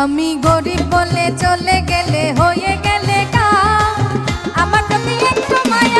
আমি গরিব বলে চলে গেলে হয়ে গেলে কা আমার প্রতি একটু মায়া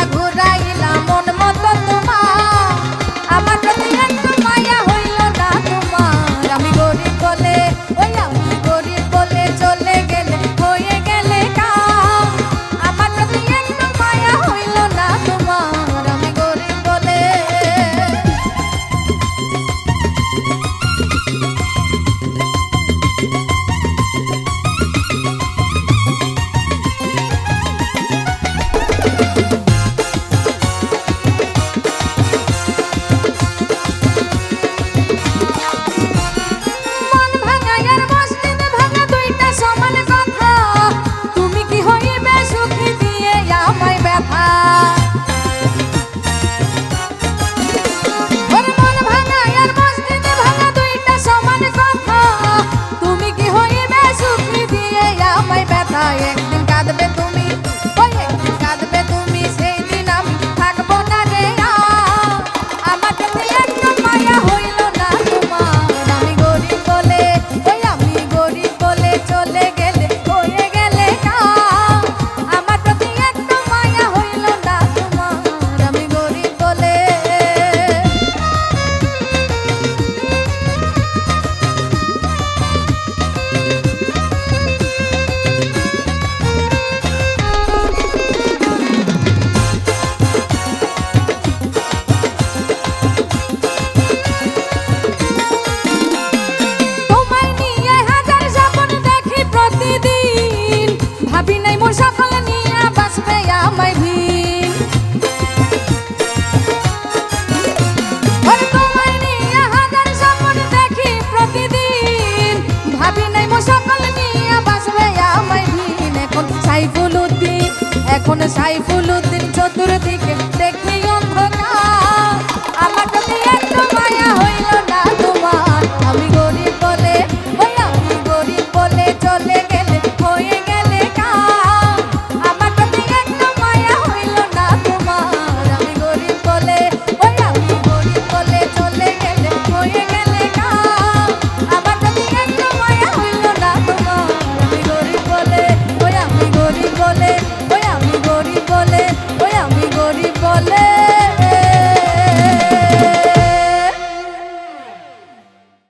সকল নিয়ে বাসবে আমায় ভিন এখন সাইফুল উদ্দিন এখন সাইফুল